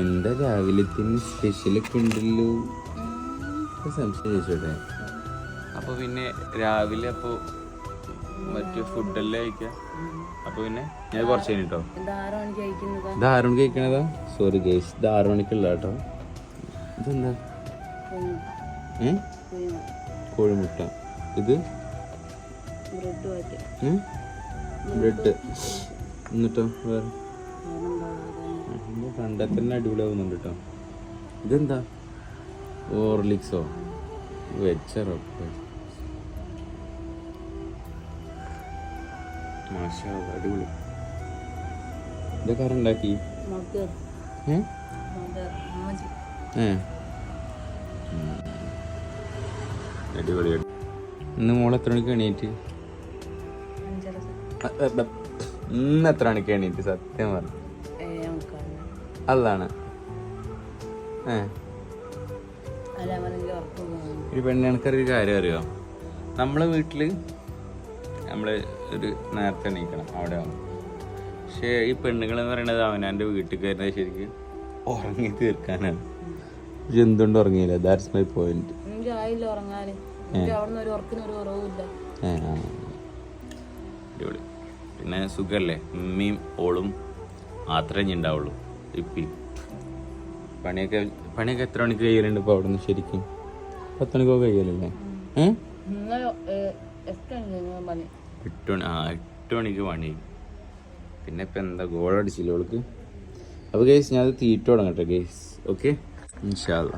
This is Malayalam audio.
എന്താ രാവിലത്തിന് സ്പെഷ്യലൊക്കെ ഉണ്ടല്ലോ? സംശയം ചോദിച്ചോട്ടെ. അപ്പോൾ പിന്നെ രാവിലെ അപ്പോൾ മറ്റു ഫുഡല്ലേ കഴിക്കാം? അപ്പോൾ പിന്നെ ഞാൻ കുറച്ച് കഴിഞ്ഞിട്ടോ? ധാരണ കഴിക്കണതാ? സോറി ഗേസ് ധാരണക്കുള്ള മണിക്കുള്ള കേട്ടോ. ഇതെന്താ? ഏ കോഴിമുട്ട. ഇത്? ബ്രെഡ് എന്നിട്ടോ വേറെ? കണ്ടാൽ തന്നെ അടിപൊളിയാവുന്നുണ്ട് കേട്ടോ ഇതെന്താ? ഓർലിക്സോ വെച്ചറോ അടിപൊളി. ഇതൊക്കെ ആരുണ്ടാക്കി. അടിപൊളി അടി- ഇന്ന് മോൾ എത്ര മണിക്ക് എണീറ്റ്? ഇന്ന് എത്ര മണിക്ക് എണീറ്റ്? സത്യം പറഞ്ഞു. അതാണ്. ഒരു ഒരു പെണ്ണുകൾക്കൊരു കാര്യം അറിയോ? നമ്മളെ വീട്ടിൽ നമ്മൾ ഒരു നേരത്തെ എണീക്കണം അവിടെ ആവും. പക്ഷേ ഈ പെണ്ണുങ്ങൾ എന്ന് പറയുന്നത് അവനാന്റെ വീട്ടിൽ കയറുന്നത് ശരിക്കും ഉറങ്ങി തീർക്കാനാണ്. എന്തുകൊണ്ട് ഉറങ്ങിയില്ല? ദാറ്റ്സ് മൈ പോയിന്റ് പിന്നെ സുഖല്ലേ? ഉമ്മയും ഓളും മാത്രമേ ഉണ്ടാവുള്ളൂ. ഇപ്പി. പണിയൊക്കെ പണിയൊക്കെ എത്ര മണിക്ക് കഴിയലുണ്ട് ഇപ്പോൾ അവിടുന്ന് ശരിക്കും? പത്ത് മണിക്കോ കഴിയലല്ലേ? എട്ട് മണി ആ എട്ട് മണിക്ക് പണി. പിന്നെ ഇപ്പം എന്താ ഗോൾ അടിച്ചില്ല അവൾക്ക് അപ്പോൾ ഗേസ് ഞാൻ അത് തീറ്റ തുടങ്ങട്ടെ ഗേസ് ഓക്കെ ഇൻഷാല്ല